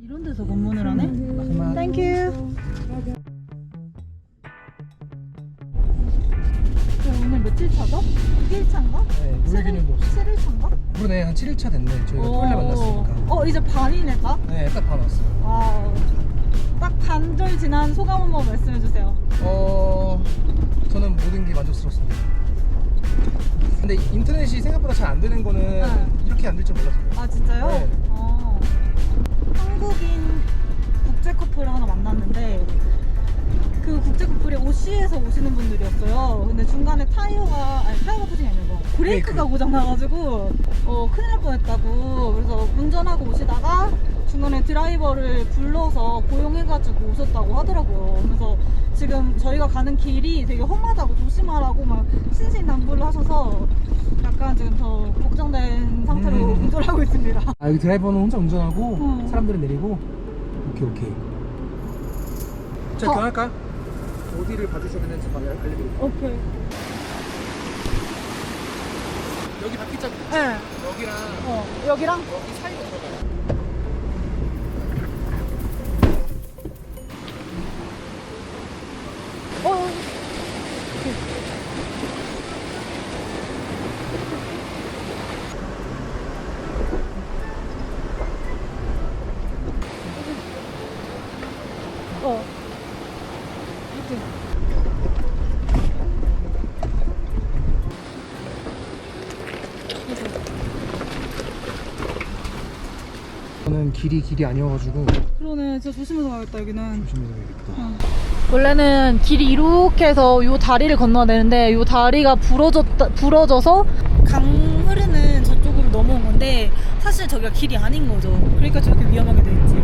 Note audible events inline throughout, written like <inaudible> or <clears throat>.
이런 데서 검문을 하네? 땡큐. 오늘 며칠 차죠? 6일차인가? 네, 5일기념도 없어. 7일차인가? 그러네, 한 7일차 됐네. 저희가 토요일에 만났으니까. 어, 이제 반이네, 딱? 네, 딱 반 왔어요. 와우. 딱 반절 지난 소감 한번 말씀해주세요. 어, 저는 모든 게 만족스럽습니다. 근데 인터넷이 생각보다 잘 안 되는 거는 네. 이렇게 안 될 줄 몰랐어요. 아, 진짜요? 네. 어. 한국인 국제 커플을 하나 만났는데, 그 국제 커플이 OC에서 오시는 분들이었어요. 근데 중간에 타이어가, 아니, 타이어가 터진 게 아니고, 브레이크가 브레이크. 고장 나가지고, 어, 큰일 날 뻔했다고. 그래서 운전하고 오시다가, 중간에 드라이버를 불러서 고용해가지고 오셨다고 하더라고요. 그래서 지금 저희가 가는 길이 되게 험하다고 조심하라고 막 신신당부를 하셔서 약간 지금 더 걱정된 상태로 음. 운전하고 있습니다. 아, 여기 드라이버는 혼자 운전하고 음. 사람들은 내리고. 오케이, 오케이. 자, 어. 교환할까요? 어디를 봐주셔야 되는지 바로 알려드릴게요. 오케이. 여기 바퀴 짝 네. 여기랑 어, 여기랑? 여기 사이로 들어가요. 어, 어. 이렇게. 저는 길이 길이 아니어가지고 그러네. 진짜 조심해서 가야겠다, 여기는. 조심해서 가야겠다. 원래는 길이 이렇게 해서 요 다리를 건너야 되는데 요 다리가 부러졌다, 부러져서 강 흐르는 저쪽으로 넘어온 건데 사실 저기가 길이 아닌 거죠. 그러니까 저렇게 위험하게 돼 있지.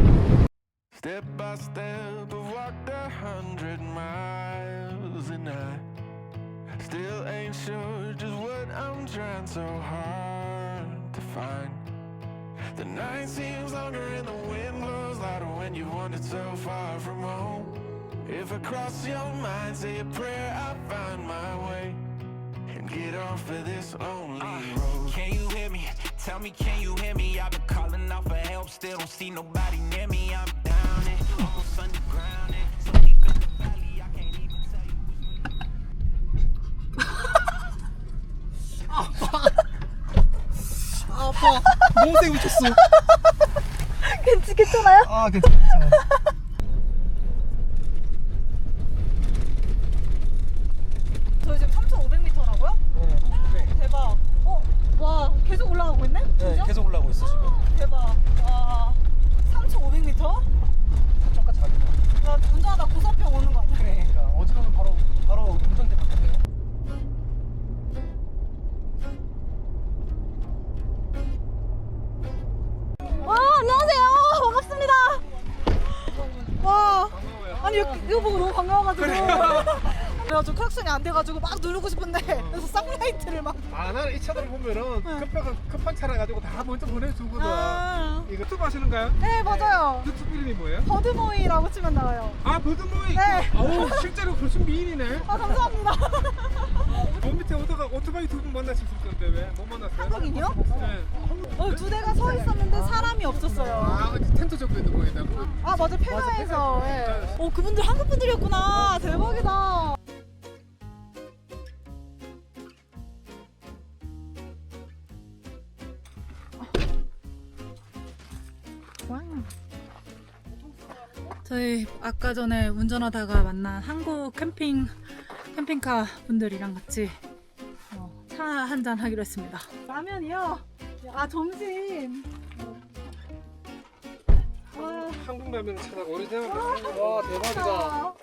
Step by step, I've walked a hundred miles, and I still ain't sure just what I'm trying so hard to find. The night seems longer and the wind blows louder when you wandered so far from home. If I cross your mind, say a prayer, I'll find my way and get off of this lonely uh, road. Can you hear me? Tell me, can you hear me? I've been calling out for help, still don't see nobody near me. I'm down and almost underground 아파. 너무 세게 붙였어. 괜찮아요? 아, 괜찮아. 괜찮아. 저희 지금 3,500m라고요? 네. 대박. 어, 와, 계속 올라가고 있네? 네, 진짜? 계속 올라오고 있어 지금. 대박. 와, 3,500m? 잠깐 자기다. 나 운전하다 고사병 오는 거 안 돼가지고 막 누르고 싶은데 그래서 쌍라이트를 막. 아 나는 이 차들 보면은 급한 급한 차라 가지고 다 먼저 보내주거든. 아. 이거 유튜브 하시는가요? 네, 맞아요. 유튜브 이름이 뭐예요? 버드모이라고 치면 나와요. 아 버드모이. 네. 어우 실제로 훨씬 미인이네. 아, 감사합니다. 저 <laughs> 밑에 오다가 오토바이 두 분 만나셨을 건데 왜 못 만났어요? 한국인이요? 네. 어, 두 대가 서 있었는데 사람이 없었어요. 아 텐트 적고 있는 거에다가. 아, 맞아. 페나에서. 예. 어, 그분들 한국 분들이었구나. 대박이다. 저희 아까 전에 운전하다가 만난 한국 캠핑 캠핑카 분들이랑 같이 어, 차 한잔 하기로 했습니다. 라면이요? 아 점심. 와, 한국 라면 차라고 오리지널. 와 대박이다.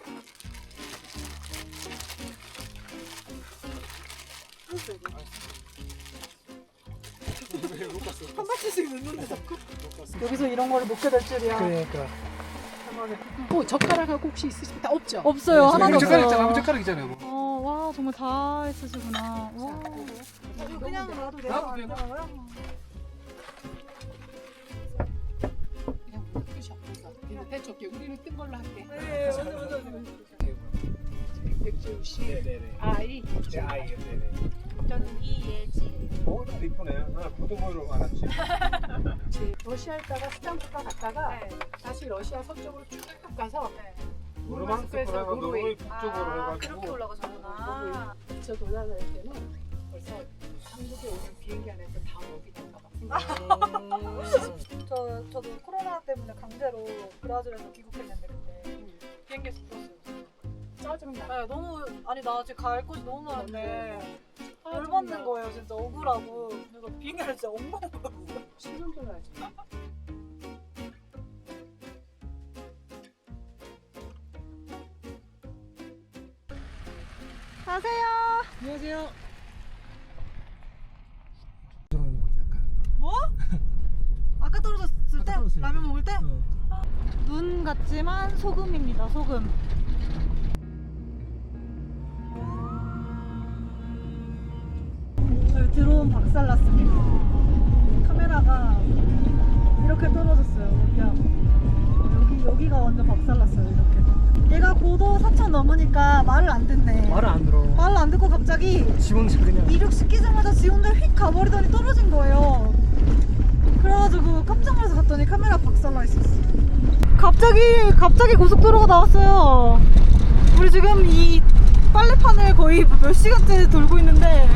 한 발씩씩 넣는데 자꾸 여기서 이런 거를 먹게 될 줄이야 그러니까. 뭐 젓가락하고 혹시 다 없죠? 없어요 하나도 젓가락 없어요 있잖아. 아무 젓가락 있잖아요. 뭐. 어, 와 정말 다 있으시구나 와. 그냥 놔도 돼요? 놔도 안 돼요. 그냥 드셔. 그냥 대척게 우리는 뜬 걸로 할게. 네 먼저 먼저 백지우 씨, 네네네. 아이, 제 아이. 네네. 저는 이예지 오, 나 이쁘네. 나 버드모이로 알았지. 러시아 있다가 스탄프가 갔다가 러시아 서쪽으로 쭉 가서 노르만스크에서 노르웨이. 북쪽으로 아, 해가지고. 그렇게 올라가셨구나. 저 돌아다닐 때는 벌써 한국에 오는 비행기 안에서 다 될까 봐. <laughs> 저 저도 코로나 때문에 강제로 브라질에서 귀국했는데 그때. 비행기에서 풀었어요. 짜증나. 네, 너무 아니 나 지금 갈 곳이 너무 많은데 열 받는 거예요 진짜 억울하고 그래서 비행기를 진짜 엉망 봤어. 신경 들어야지. 가세요. 안녕하세요. 뭐 약간 <laughs> 뭐? 아까 떨어졌을 아까 때 떨어졌을 라면 때. 먹을 때? 어. 눈 같지만 소금입니다. 소금. 드론 박살났습니다. 카메라가 이렇게 떨어졌어요. 그냥 여기 여기가 완전 박살났어요. 이렇게. 얘가 고도 4천 넘으니까 말을 안 듣네. 말을 안 들어. 말을 안 듣고 갑자기 지 혼자 그냥 이륙 시키자마자 지 혼자 휙 가버리더니 떨어진 거예요. 그래가지고 깜짝 놀라서 갔더니 카메라 박살나 있었어. 갑자기 갑자기 고속도로가 나왔어요. 우리 지금 이 빨래판을 거의 몇 시간째 돌고 있는데.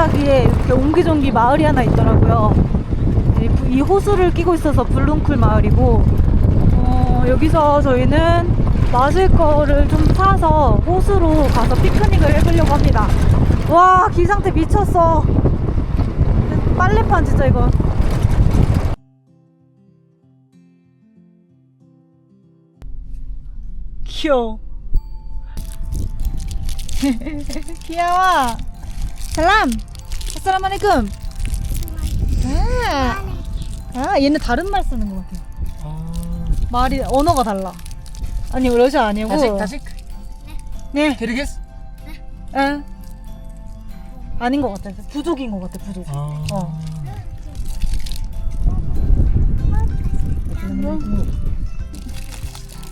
4,000m 산골짜기에 이렇게 옹기종기 마을이 하나 있더라고요 이, 이 호수를 끼고 있어서 블룬쿨 마을이고 어, 여기서 저희는 마실 거를 좀 사서 호수로 가서 피크닉을 해보려고 합니다. 와, 기 상태 미쳤어. 빨래판 진짜 이거. 귀여워. <laughs> 귀여워. 살람. 아싸라마니금. 아, 아, 얘는 다른 말 쓰는 것 같아. 아. 말이 언어가 달라. 아니 러시아 아니고. 다식 다식. 네. 데리겠어? 응. 아닌 것 같아. 부족인 것 같아. 부족. 아. 어.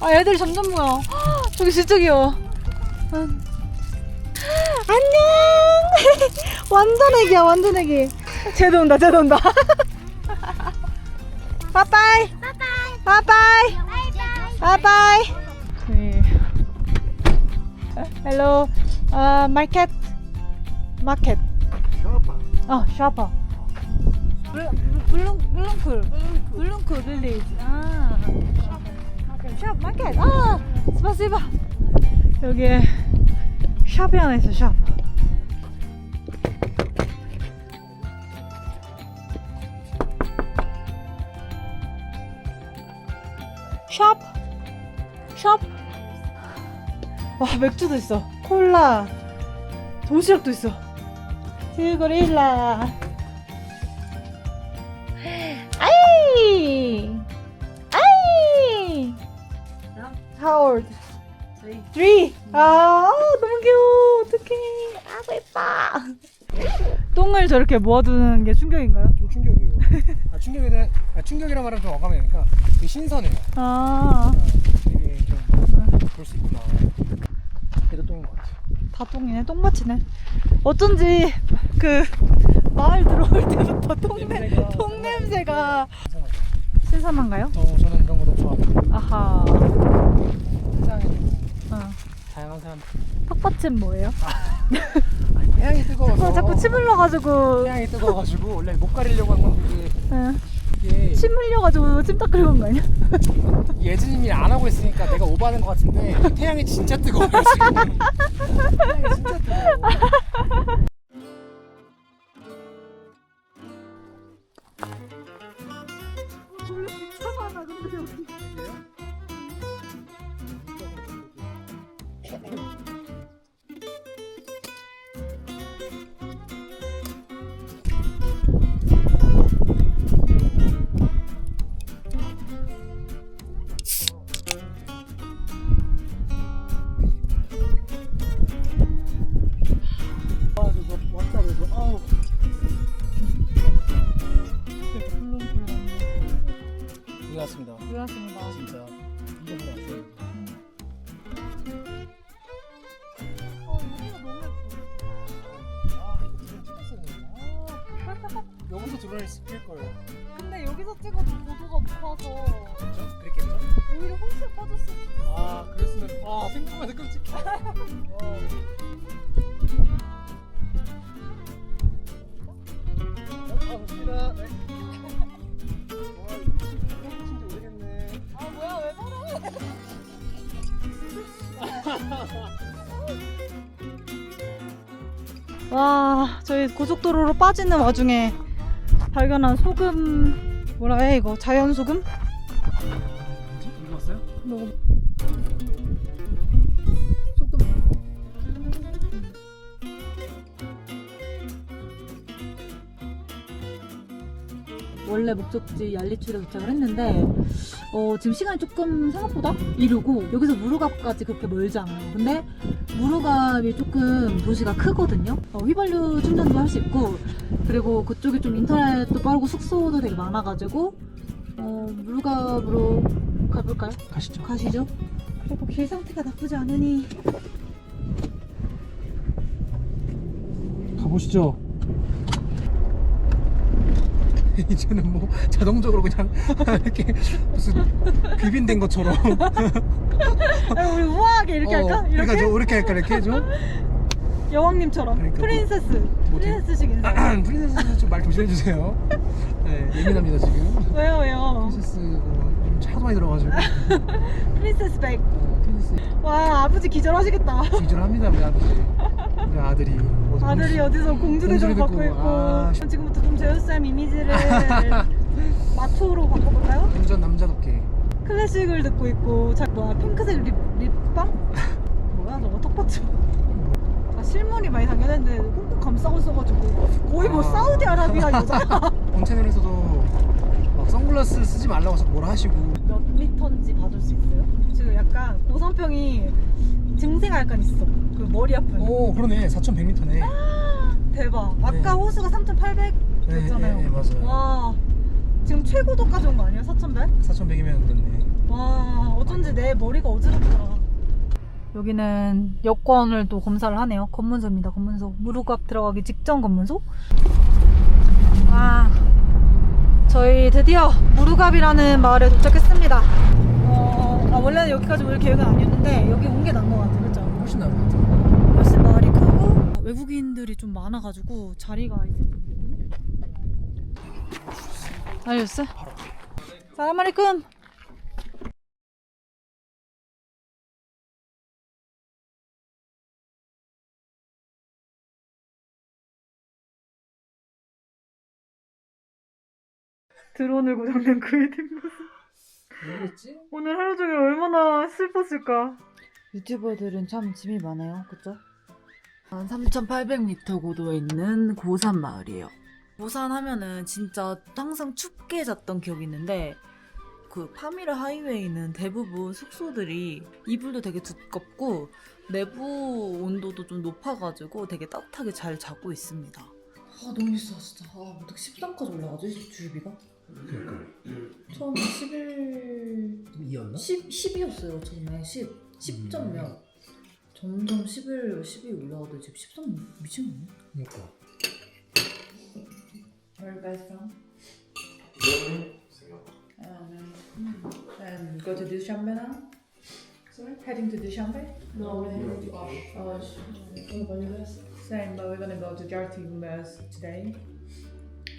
아 애들이 점점 모여. 헉, 저기 진짜 귀여워. 응. 안녕. <laughs> 완전 애기야. 완전 애기. 쟤도 온다. 쟤도 온다. 빠빠이. 빠빠이. 빠빠이. 네. 헬로. 어, 마켓. 마켓. 어, 샤파. 블룸 블룸쿨. 블룸쿨 빌리지. 아. 샵 마켓. 아, 스파시바. 여기에 샵이 하나 있어. 샵. 샵. 샵. 와, 맥주도 있어. 콜라. 도시락도 있어. 지고릴라. 저렇게 모아두는 게 충격인가요? 좀 충격이에요. 아 충격이는 아, 충격이란 말은 좀 어감이니까 되게 신선해요. 아, 아, 되게 좀 볼 수 있구나. 얘도 똥인 것 같아요. 다 똥이네. 똥밭이네. 어쩐지 그 마을 들어올 때부터 똥냄, 냄새가- 똥냄새가 신선하죠. 신선한가요? 어, 저는 이런 거 너무 좋아합니다. 아하. 세상에 어. 다양한 사람. 텃밭은 뭐예요? <laughs> 태양이 뜨거워서. 어, 자꾸 침 흘려가지고 태양이 뜨거워가지고 원래 못 가리려고 한 건데 응. 이게 침 흘려가지고 침 닦으려고 한거 아니야? <laughs> 예진님이 안 하고 있으니까 내가 오버하는 것 같은데 태양이 진짜 뜨거워요 지금. <laughs> 태양이 진짜 뜨거워. 여기서 드론을 찍힐 걸. 근데 여기서 찍어도 고도가 높아서 그렇죠? 그랬겠죠? 오히려 훨씬 빠졌을 수도 있어. 아 그랬으면 아 생각만 해도 끔찍해. <laughs> 아, 반갑습니다. 네. 와 이거 진짜 오래겠네. 아 뭐야 왜 저래? <laughs> 와 저희 고속도로로 빠지는 와중에 발견한 소금 뭐라 해 이거 자연 소금? 왔어요? 먹어. 소금. 원래 목적지 얄리출에 도착을 했는데 어, 지금 시간이 조금 생각보다 이르고 여기서 무르갑까지 그렇게 멀지 않아요. 근데 무르갑이 조금 도시가 크거든요. 어, 휘발유 충전도 할 수 있고 그리고 그쪽에 좀 인터넷도 빠르고 숙소도 되게 많아가지고 어, 무르갑으로 가볼까요? 가시죠. 가시죠. 그리고 길 상태가 나쁘지 않으니 가보시죠. <laughs> 이제는 뭐 자동적으로 그냥 <laughs> 이렇게 무슨 비빈된 것처럼 아, 우리 우아하게 이렇게 어, 할까? 이렇게? 그러니까 저 이렇게 할까 이렇게 해줘. 여왕님처럼 그러니까 프린세스 뭐 프린세스식 인사 <clears throat> 프린세스 좀 말 조심해 주세요. 네 예민합니다 지금. 왜요 왜요 프린세스 어, 좀 차도 많이 들어가지고 <laughs> 프린세스 백 어, 프린세스 와 아버지 기절하시겠다 기절합니다 우리 아버지. 우리 아들이 아들이 어디서 공주대접 공주를 받고 듣고, 있고 아, 씨. 지금부터 좀 제우쌤 이미지를 <laughs> 마초로 바꿔볼까요? 운전 남자답게. 클래식을 듣고 있고 자 뭐야 핑크색 립, 립밤? <laughs> 뭐야 저거 턱받쳐 아, 실물이 많이 당연했는데 꽁꽁 감싸고 있어가지고 거의 뭐 아. 사우디아라비아 여자야 본 <laughs> 채널에서도 막 선글라스 쓰지 말라고 해서 뭐라 하시고 몇 미터인지 봐줄 수 있어요? 지금 약간 고산병이 증세가 약간 있어 그 머리 아픈 오 그러네 4,100m네. 대박 아까 네. 호수가 3,800였잖아요 네, 네, 네, 맞아요. 와 지금 최고도까지 온 거 아니에요? 4,100? 4,100이면 그렇네. 와 어쩐지 내 머리가 어지럽더라 여기는 여권을 또 검사를 하네요 검문소입니다 검문소 무릎갑 들어가기 직전 검문소 와 저희 드디어 무르갑이라는 마을에 도착했습니다 어, 아, 원래는 여기까지 올 계획은 아니었는데 여기 온게 나은 것 같아요 그죠? 훨씬 것 같아. 훨씬 마을이 크고 외국인들이 좀 많아가지고 자리가 알겠어? 사람 알이끔 드론을 고장낸 그의 뒷모습 모르겠지? 오늘 하루 종일 얼마나 슬펐을까 유튜버들은 참 짐이 많아요 그쵸? 3,800m 고도에 있는 고산 마을이에요. 고산 하면은 진짜 항상 춥게 잤던 기억이 있는데 그 파미르 하이웨이는 대부분 숙소들이 이불도 되게 두껍고 내부 온도도 좀 높아가지고 되게 따뜻하게 잘 자고 있습니다. 아 너무 비싸 진짜. 아 어떻게 13까지 올라가지 주유비가? 처음에 11 이었나? 10, 10이었어요 처음에 10 10점 몇. 점점 11, 12 올라가도 지금 13 미친 거네. 그러니까. Where are you guys from? Um, and go to Dushanbe now? Sorry? Heading to Dushanbe? No, we're heading to Osh. Osh. Same, but we're gonna go to Jarti Gumbes today.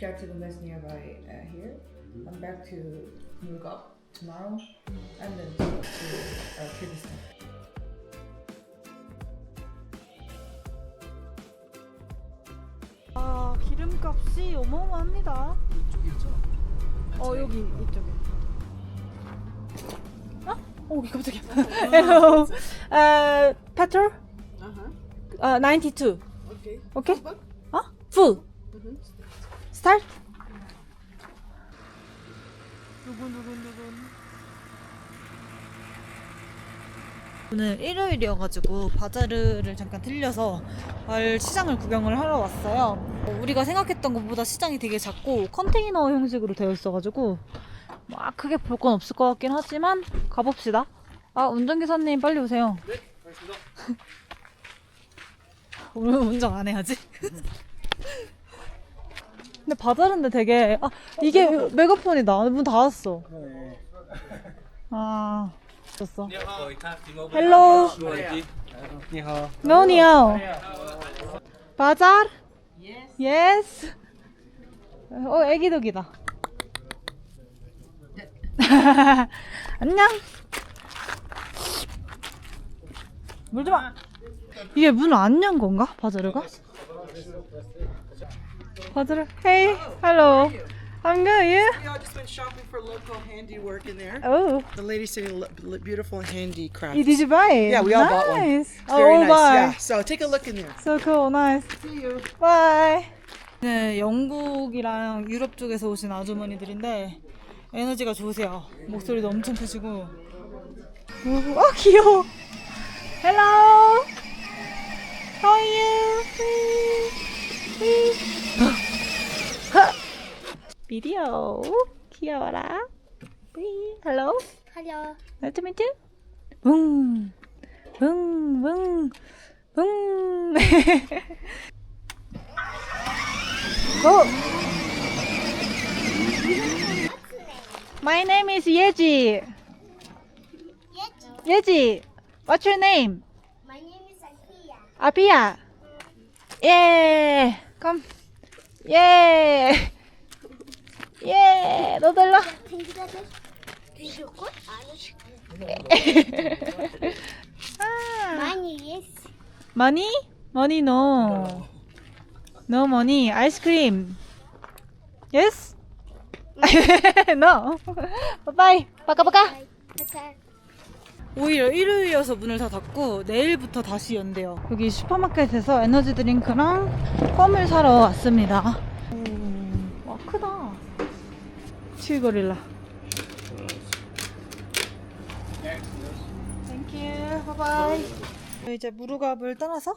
Jarti Gumbes nearby uh, here. I'm back to Murugap tomorrow. And then to, to uh, Kyrgyzstan. 값이 어마어마합니다 이쪽이었죠? 어 여기 이쪽에 어? 오 깜짝이야 uh, petrol? Uh, 92 Okay. Okay? 어? Full Start? 오늘 일요일이어가지고 바자르를 잠깐 들려서 마을 시장을 구경을 하러 왔어요. 어, 우리가 생각했던 것보다 시장이 되게 작고 컨테이너 형식으로 되어 있어가지고 막 크게 볼 건 없을 것 같긴 하지만 가봅시다. 아 운전기사님 빨리 오세요. 네, 알겠습니다. <laughs> 우리 운전 안 해야지. <laughs> 근데 바자르인데 되게 아 이게 메가폰이다. 문 닫았어. 아 졌어. 헬로. No, 니하오. 바जार? Yes. 어, 애기 독이다. <laughs> 안녕. 물지 마. 이게 문을 안연 건가? 바자르가? 바자르. Hey, hello. I'm good. You? We all just went shopping for local handiwork in there. Oh, The lo- lo- beautiful handicraft. you- did you buy it? Yeah, we all bought one. nice. It's Oh, very all nice. buy. Yeah. So take a look in there. So cool, nice. See you. Bye. 네, 영국이랑 유럽 쪽에서 오신 아주머니들인데 에너지가 좋으세요. 목소리도 엄청 크시고. 오, 아 귀여워. Hello. How are you? 비디오 귀여워라. 휘. Hello. Hello. Nice to meet you. 붕. 붕. 붕. 붕. Go. My name is Yeji. Yeji. What's your name? My name is Akia. Apia. Yeah. Come. Yeah. Yeah. 너도 일로. 아. 많이 yes. Money? Money no. No money. Ice cream. Yes? <laughs> no. Bye. 빠까빠까. 가자. 오히려 일요일이어서 문을 다 닫고 내일부터 다시 연대요. 여기 슈퍼마켓에서 에너지 드링크랑 껌을 사러 왔습니다. 오, 와 크다. 치고릴라. 땡큐. 바이바이. 이제 무르갑을 떠나서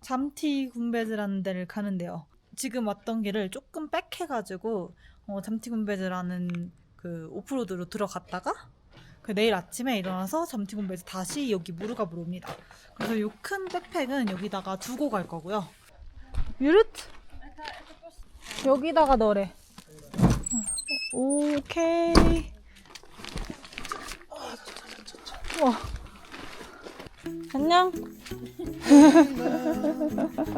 잠티 군베즈라는 데를 가는데요. 지금 왔던 길을 조금 백해가지고 어, 잠티 군베즈라는 그 오프로드로 들어갔다가 그 내일 아침에 일어나서 잠티 군베에서 다시 여기 무르갑으로 옵니다. 그래서 이 큰 백팩은 여기다가 두고 갈 거고요. 유르트 여기다가 넣으래. 오케이. 와. 안녕. <laughs>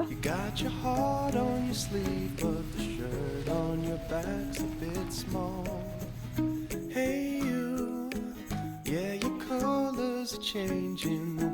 You got your heart on your sleeve, but the shirt on your back's a bit small. Hey, you, yeah, your colors are changing the world.